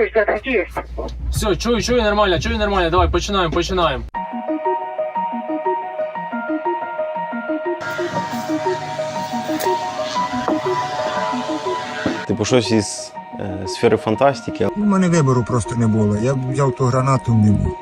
чуешь, да, ты есть. Все, чую, чую нормально, чую нормально. Давай, починаємо, починаємо. Типу, щось із е, сфери фантастики. У мене вибору просто не було. Я б взяв ту гранату не був.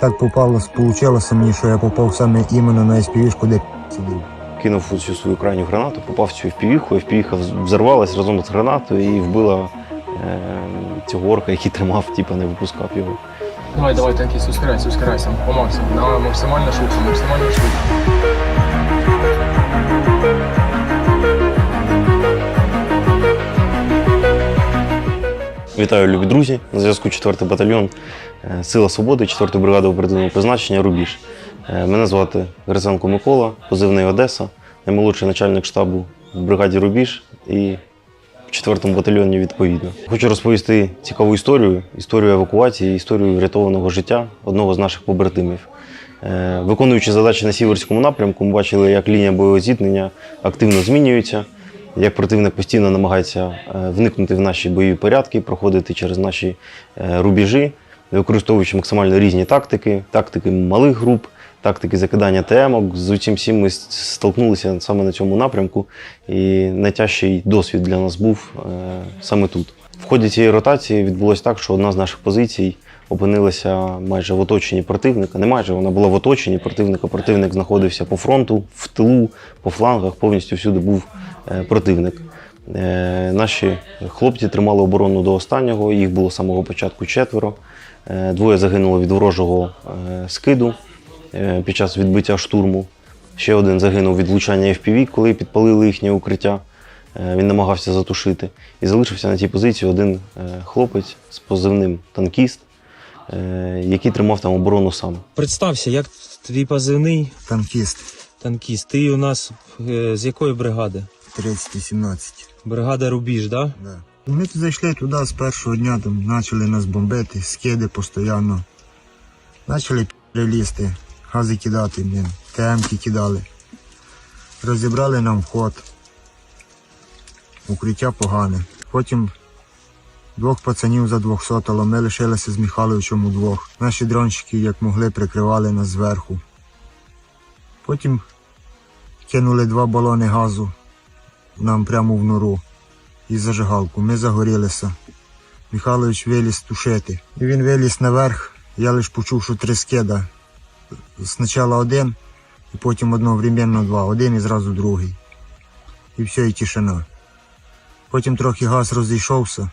Так попало, получилося мені, що я попав саме іменно на SPV-шку, де сидів. Кинув цю свою крайню гранату, попав в цю впівіху, впівіха взорвалась разом з гранатою і вбила е, цього орка, який тримав, типу, не випускав його. Давай, давай, танкіст, ускоряйся, ускоряйся. По максимуму. На максимально швидко, максимально швидко. Вітаю, любі друзі! На зв'язку 4-й батальйон е, Сила Свободи, 4-ї бригади оперативного призначення Рубіж. Е, Мене звати Гриценко Микола, позивний Одеса, наймолодший начальник штабу в бригаді Рубіж і 4-му батальйоні відповідно. Хочу розповісти цікаву історію, історію евакуації, історію врятованого життя одного з наших побратимів. Е, Виконуючи задачі на Сіверському напрямку, ми бачили, як лінія бойового зіткнення активно змінюється, як противник постійно намагається е, вникнути в наші бойові порядки, проходити через наші е, рубежі, використовуючи максимально різні тактики, тактики малих груп, тактики закидання ТМок. З усім всім ми столкнулися саме на цьому напрямку, і найтяжчий досвід для нас був е, саме тут. В ході цієї ротації відбулося так, що одна з наших позицій опинилася майже в оточенні противника. Не майже вона була в оточенні противника. Противник знаходився по фронту, в тилу, по флангах, повністю всюди був е, противник. Е, Наші хлопці тримали оборону до останнього. Їх було з самого початку четверо. Двоє загинуло від ворожого скиду під час відбиття штурму. Ще один загинув від влучання FPV, коли підпалили їхнє укриття. Е, Він намагався затушити. І залишився на тій позиції один е, хлопець з позивним танкіст, е, який тримав там оборону сам. Представся, як твій позивний Танкіст танкіст. Ти у нас е, з якої бригади? 30-17. Бригада Рубіж, да? Да. Ми тут зайшли туди з першого дня, там почали нас бомбити, скиди постійно. Почали лізти, гази кидати, блін, ТМки кидали. Розібрали нам вход. Укриття погане. Потім двох пацанів за 200, але ми лишилися з Михайловичем удвох. Наші дронщики, як могли, прикривали нас зверху. Потім кинули два балони газу нам прямо в нору і зажигалку. Ми загорілися. Михайлович виліз тушити. І він виліз наверх. Я лише почув, що три скида. Спочатку один, і потім одновременно два. Один і зразу другий. І все, і тишина. Потім трохи газ розійшовся.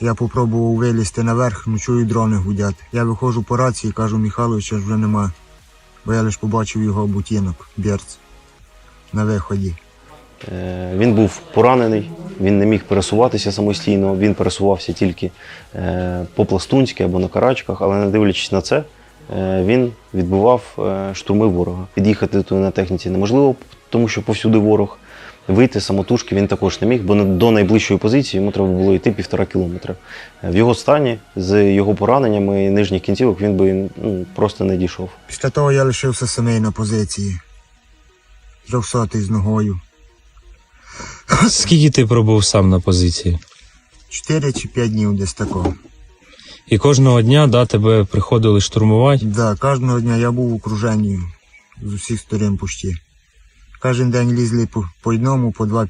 Я попробував вилізти наверх, ну чую дрони гудять. Я виходжу по рації, кажу, Михайловича вже нема. Бо я лише побачив його бутінок, берц, на виході. Е, Він був поранений, він не міг пересуватися самостійно, він пересувався тільки е, по-пластунськи або на карачках, але не дивлячись на це, він відбивав е, штурми ворога. Під'їхати туди на техніці неможливо, тому що повсюди ворог. Вийти самотужки він також не міг, бо до найближчої позиції йому треба було йти півтора кілометра. Е, В його стані, з його пораненнями і нижніх кінцівок, він би ну, просто не дійшов. Після того я лишився самий на позиції. Трьохсотий з ногою. Скільки ти пробув сам на позиції? Чотири чи п'ять днів десь такого. І кожного дня да, тебе приходили штурмувати. Да, кожного дня я був в окруженні з усіх сторін почти. Кожен день лізли по, по одному, по два.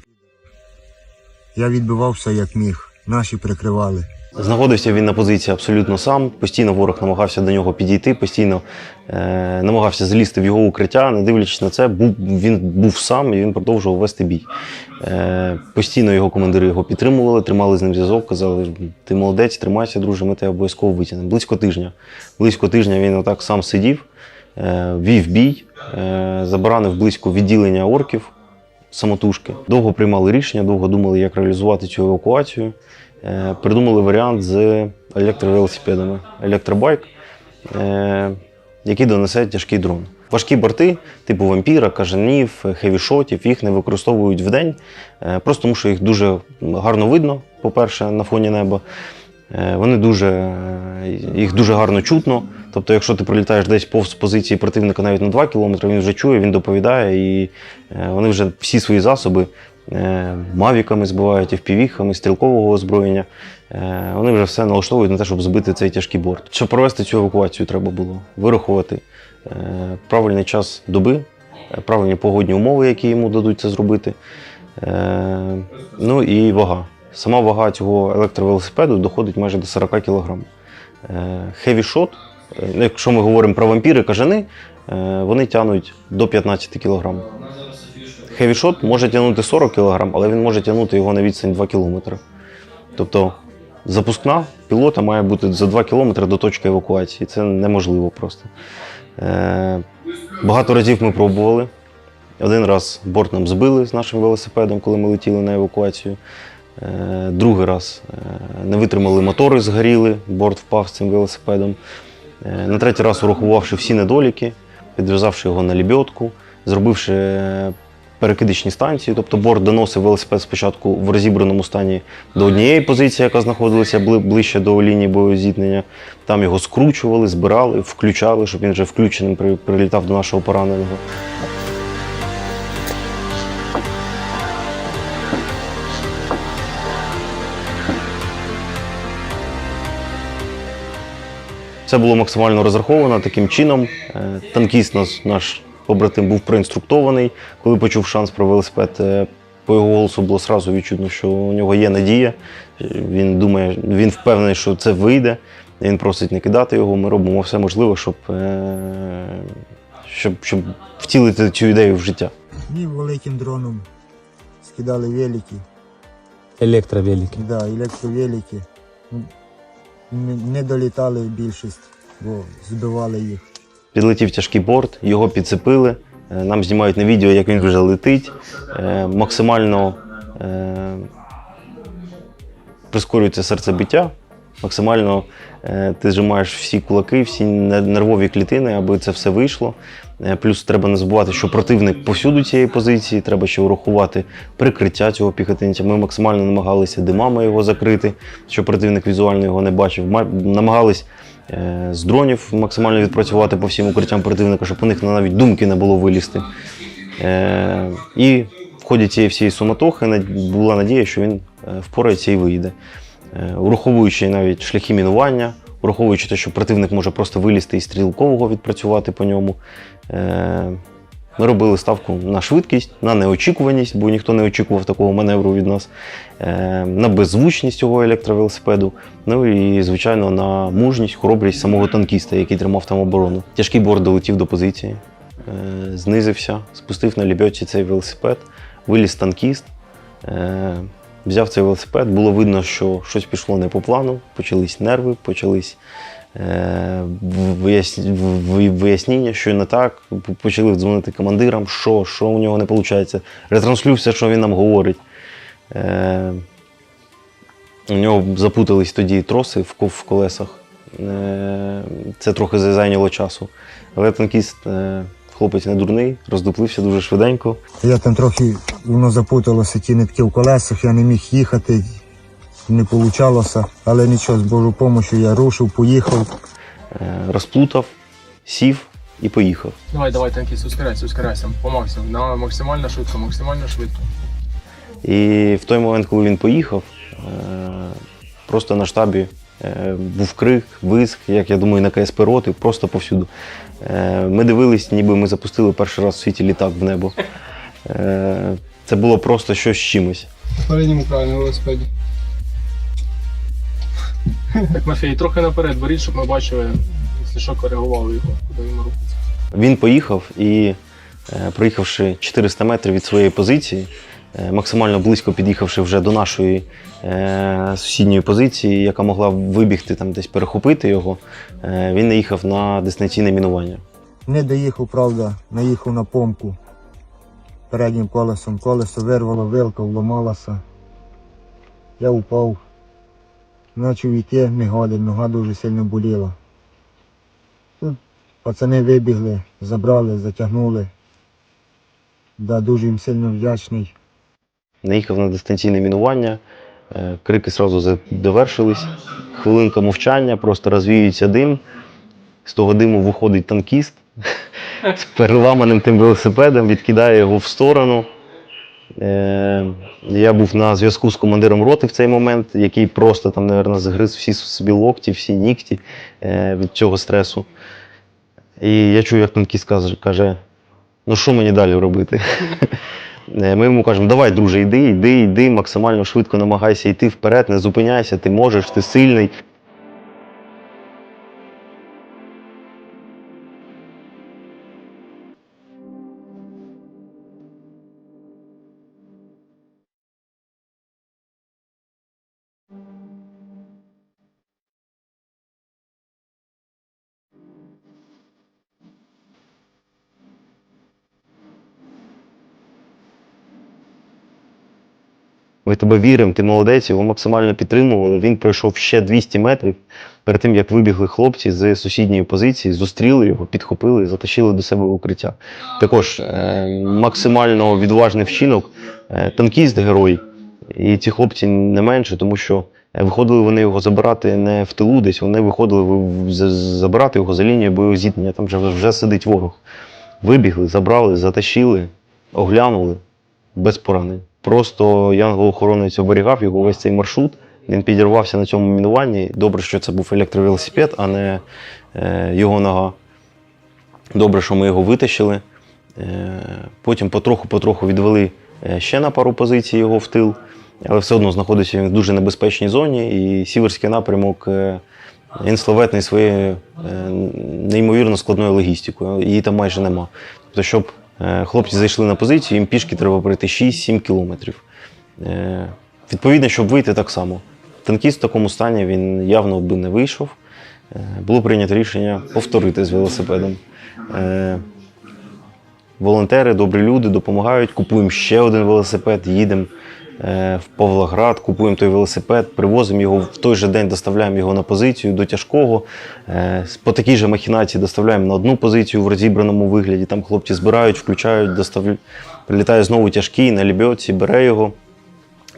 Я відбивався як міг. Наші прикривали. Знаходився він на позиції абсолютно сам. Постійно ворог намагався до нього підійти, постійно е, намагався злізти в його укриття. Не дивлячись на це, був, він був сам і він продовжував вести бій. Е, постійно його командири його підтримували, тримали з ним зв'язок, казали: ти молодець, тримайся, друже, ми тебе обов'язково витягнемо. Близько тижня. Близько тижня він отак сам сидів, е, вів бій, е, заборонив близько відділення орків самотужки. Довго приймали рішення, довго думали, як реалізувати цю евакуацію. Придумали варіант з електровелосипедами. Електробайк, який донесе тяжкий дрон. Важкі борти, типу вампіра, кажанів, хевішотів, їх не використовують вдень, е, просто тому що їх дуже гарно видно, по-перше, на фоні неба. Е, Вони дуже, е, їх дуже гарно чутно. Тобто, якщо ти прилітаєш десь повз позиції противника навіть на 2 кілометри, він вже чує, він доповідає, і вони вже всі свої засоби мавіками збивають, FPV-хами, стрілкового озброєння. Вони вже все налаштовують на те, щоб збити цей тяжкий борт. Щоб провести цю евакуацію, треба було вирахувати правильний час доби, е, правильні погодні умови, які йому дадуть це зробити. Е, Ну і вага. Сама вага цього електровелосипеду доходить майже до 40 кг. Е, ну, якщо ми говоримо про вампіри кажани, е, вони тягнуть до 15 кг. Shot може тягнути 40 кг, але він може тягнути його на відстань 2 км. Тобто запускна пілота має бути за 2 км до точки евакуації. Це неможливо просто. Е, Багато разів ми пробували. Один раз борт нам збили з нашим велосипедом, коли ми летіли на евакуацію. Е, Другий раз е, не витримали мотори, згоріли, борт впав з цим велосипедом. На третій раз, урахувавши всі недоліки, підв'язавши його на лібьотку, зробивши перекидичні станції, тобто борт доносив велосипед спочатку в розібраному стані до однієї позиції, яка знаходилася ближче до лінії боєзіткнення. Там його скручували, збирали, включали, щоб він вже включеним при- прилітав до нашого пораненого. Все було максимально розраховано таким чином. Е, Танкіст нас, наш побратим був проінструктований. Коли почув шанс про велосипед, е, по його голосу було сразу відчутно, що у нього є надія. Е, Він думає, він впевнений, що це вийде. Він просить не кидати його. Ми робимо все можливе, щоб, е, щоб, щоб втілити цю ідею в життя. Ні, великим дроном скидали велики, Електровелики. да, електровелики. Не, не долітали більшість, бо збивали їх. Підлетів тяжкий борт, його підцепили. Е, Нам знімають на відео, як він вже летить. Е, Максимально е, прискорюється серцебиття, максимально ти зжимаєш всі кулаки, всі не- нервові клітини, аби це все вийшло. Плюс треба не забувати, що противник повсюду цієї позиції, треба ще урахувати прикриття цього піхотинця. Ми максимально намагалися димами його закрити, щоб противник візуально його не бачив. Намагались з дронів максимально відпрацювати по всім укриттям противника, щоб у них навіть думки не було вилізти. Е, І в ході цієї всієї суматохи була надія, що він е, впорається і вийде. Е, Ураховуючи навіть шляхи мінування, ураховуючи те, що противник може просто вилізти і стрілкового відпрацювати по ньому. Ми робили ставку на швидкість, на неочікуваність, бо ніхто не очікував такого маневру від нас, е, на беззвучність цього електровелосипеду, ну і, звичайно, на мужність, хоробрість самого танкіста, який тримав там оборону. Тяжкий борт долетів до позиції, е, знизився, спустив на лібьоті цей велосипед, виліз танкіст, е, взяв цей велосипед. Було видно, що щось пішло не по плану, почались нерви, почались е, вияснення, що не так. Почали дзвонити командирам, що, що у нього не виходить. Ретранслюю все, що він нам говорить. Е, у нього запутались тоді троси в, колесах. Е, Це трохи зайняло часу. Але танкіст, хлопець не дурний, роздуплився дуже швиденько. Я там трохи воно запуталося, ті нитки в колесах, я не міг їхати, не вийшло. Але нічого, з Божою допомогою я рушив, поїхав. Е, Розплутав, сів і поїхав. Давай, давай, танкіст, ускоряйся, ускоряйся. По. На максимально швидко, максимально швидко. І в той момент, коли він поїхав, е, просто на штабі е, був крик, виск, як я думаю, на КСП роти, просто повсюду. Ми дивились, ніби ми запустили перший раз в світі літак в небо. Це було просто щось з чимось. В передньому правильному велосипеді. Так, Мафій, трохи наперед беріть, щоб ми бачили, якщо що, коригували його, куди він рухається. Він поїхав і, е, проїхавши 400 метрів від своєї позиції, е, максимально близько під'їхавши вже до нашої е, сусідньої позиції, яка могла вибігти там десь перехопити його, е, він наїхав на дистанційне мінування. Не доїхав, правда, наїхав на помку переднім колесом. Колесо вирвало, вилка вламалася. Я упав. Почав йти, не годин, нога дуже сильно боліла. Пацани вибігли, забрали, затягнули. Да, дуже їм сильно вдячний. Наїхав на дистанційне мінування, е, крики одразу довершились. Хвилинка мовчання, просто розвіюється дим. З того диму виходить танкіст з переламаним тим велосипедом, відкидає його в сторону. Е, я був на зв'язку з командиром роти в цей момент, який просто там, мабуть, загриз всі собі локті, всі нігті е, від цього стресу. І я чую, як танкіст каже, каже: ну що мені далі робити? Е, Ми йому кажемо, давай, друже, йди, йди, йди, максимально швидко намагайся йти вперед, не зупиняйся, ти можеш, ти сильний. Ми тебе віримо, ти молодець, його максимально підтримували. Він пройшов ще 200 метрів перед тим, як вибігли хлопці з сусідньої позиції, зустріли його, підхопили і затащили до себе в укриття. Також е, максимально відважний вчинок, е, танкіст герой. І ці хлопці не менше, тому що е, виходили вони його забирати не в тилу десь, вони виходили забирати його за лінією бойового зіткнення, там вже, вже сидить ворог. Вибігли, забрали, затащили, оглянули без поранень. Просто янгол-охоронець оберігав його весь цей маршрут. Він підірвався на цьому мінуванні. Добре, що це був електровелосипед, а не е, його нога. Добре, що ми його витащили. Е, потім потроху-потроху відвели е, ще на пару позицій його в тил, але все одно знаходиться він в дуже небезпечній зоні. І сіверський напрямок він славетний своєю неймовірно складною логістикою. Її там майже нема. Тобто, щоб хлопці зайшли на позицію, їм пішки треба пройти 6-7 кілометрів. Е, Відповідно, щоб вийти так само. Танкіст в такому стані він явно би не вийшов. Е, Було прийнято рішення повторити з велосипедом. Е, Волонтери, добрі люди допомагають. Купуємо ще один велосипед, їдемо е, в Павлоград, купуємо той велосипед, привозимо його в той же день, доставляємо його на позицію до тяжкого. Е, По такій же махінації доставляємо на одну позицію в розібраному вигляді. Там хлопці збирають, включають, доставляють. Прилітає знову тяжкий на лебедці, бере його,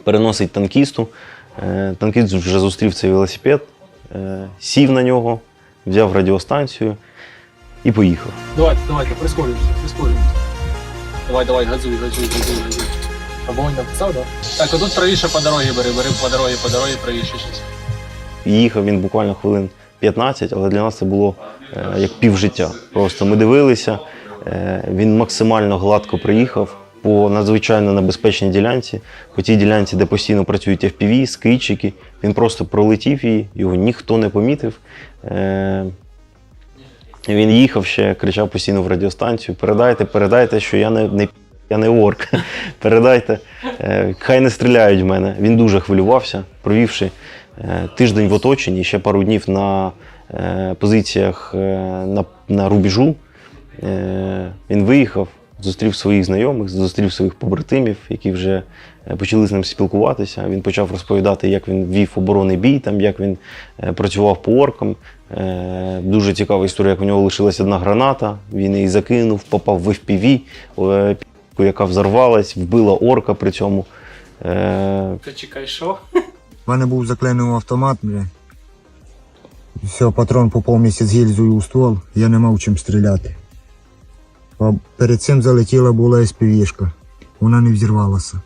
переносить танкісту. Е, Танкіст вже зустрів цей велосипед, е, сів на нього, взяв радіостанцію і поїхав. Давайте, давайте, прискорюємося, прискорюємося. Давай, давай, газуй, газуй, газуй, газуй. Огонь написав, так? Так, отут правіше по дорозі бери, бери по дорозі, по дорозі правіше щось. Їхав він буквально хвилин 15, але для нас це було е, як півжиття. Просто ми дивилися, е, він максимально гладко приїхав по надзвичайно небезпечній ділянці, по тій ділянці, де постійно працюють FPV, скидчики. Він просто пролетів її, його ніхто не помітив. Е, він їхав ще, кричав постійно в радіостанцію: передайте, передайте, що я не, не, я не орк. передайте, е, хай не стріляють в мене. Він дуже хвилювався, провівши е, тиждень в оточенні, ще пару днів на е, позиціях на, на рубежу. Він виїхав, зустрів своїх знайомих, зустрів своїх побратимів, які вже почали з ним спілкуватися. Він почав розповідати, як він вів оборонний бій, там, як він працював по оркам. Дуже цікава історія, як у нього лишилась одна граната, він її закинув, попав в FPV, е, яка взорвалась, вбила орка при цьому. Е, Ти чекай, що? У мене був заклинив автомат, бля. Все, патрон попав місяць гільзою у ствол, я не мав чим стріляти. А перед цим залетіла була СПВшка. Вона не взірвалася.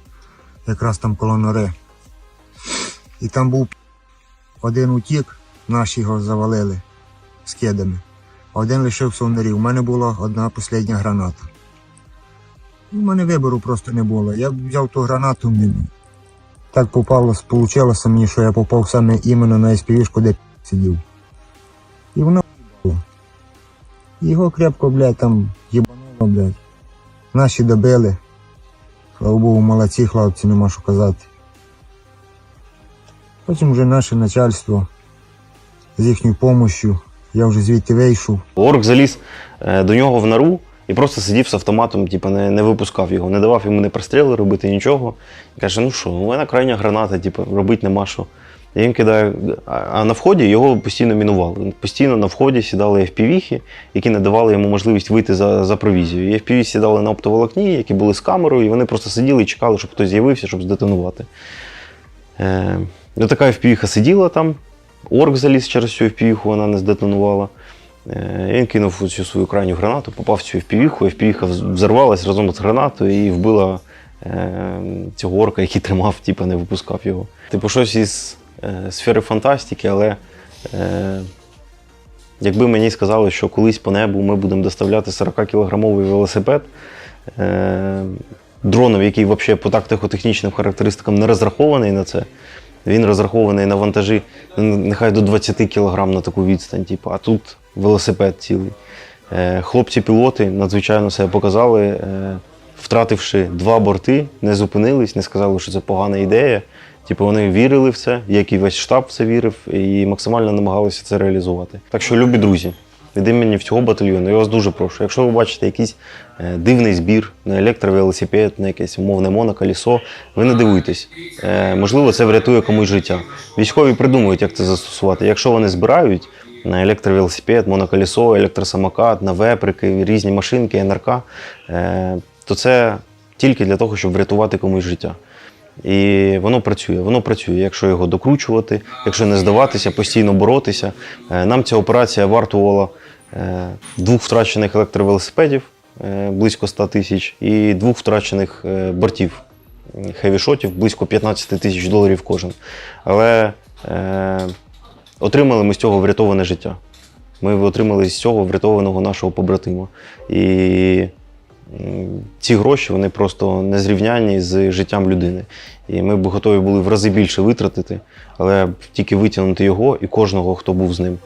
Якраз там коло нори. І там був один утік, наші його завалили скидами. А один лишився в норі. У мене була одна остання граната. У мене вибору просто не було. Я взяв ту гранату, так попало, получилося мені, що я попав саме іменно на SPV, де сидів. І воно було. Його крепко, блядь, там їбануло, блядь. Наші добили. Слава Богу, молодці хлопці, нема що казати. Потім вже наше начальство з їхньою допомогою. Я вже звідти вийшов. Орк заліз е, до нього в нору і просто сидів з автоматом, типу, не, не випускав його, не давав йому не простріли робити нічого. І Каже: ну що, у мене крайня граната, типу, робити нема що. І він кидає, а- на вході його постійно мінували. Постійно на вході сідали FPV-хи, які не давали йому можливість вийти за, за провізію. І FPV сідали на оптоволокні, які були з камерою, і вони просто сиділи і чекали, щоб хтось з'явився, щоб здетонувати. Е, ну, така FPV сиділа там, орк заліз через цю FPV, вона не здетонувала. Е, Він кинув цю свою крайню гранату, попав в цю FPV, FPV взорвалась разом з гранатою і вбила е, цього орка, який тримав, типу, не випускав його. Типу, щось із е, сфери фантастики, але якби мені сказали, що колись по небу ми будемо доставляти 40-кілограмовий велосипед, дроном, який взагалі по тактико-технічним характеристикам не розрахований на це. Він розрахований на вантажі ну, нехай до 20 кг на таку відстань, типу, а тут велосипед цілий. Е, Хлопці-пілоти надзвичайно себе показали, е, втративши два борти, не зупинились, не сказали, що це погана ідея. Типу, вони вірили в це, як і весь штаб в це вірив, і максимально намагалися це реалізувати. Так що, любі друзі, від імені всього батальйону, я вас дуже прошу. Якщо ви бачите якийсь е, дивний збір на електровелосипед, на якесь умовне моноколісо, ви не дивуйтесь. Е, можливо, це врятує комусь життя. Військові придумують, як це застосувати. Якщо вони збирають на електровелосипед, моноколісо, електросамокат, на веприки, різні машинки, НРК, е, то це тільки для того, щоб врятувати комусь життя. І воно працює. Воно працює, якщо його докручувати, якщо не здаватися, постійно боротися. Е, Нам ця операція вартувала е, двох втрачених електровелосипедів е, близько 100 тисяч і двох втрачених бортів хевішотів близько 15 тисяч доларів кожен. Але е, отримали ми з цього врятоване життя. Ми отримали з цього врятованого нашого побратима. І ці гроші вони просто незрівнянні з життям людини. І ми б готові були в рази більше витратити, але тільки витягнути його і кожного, хто був з ним.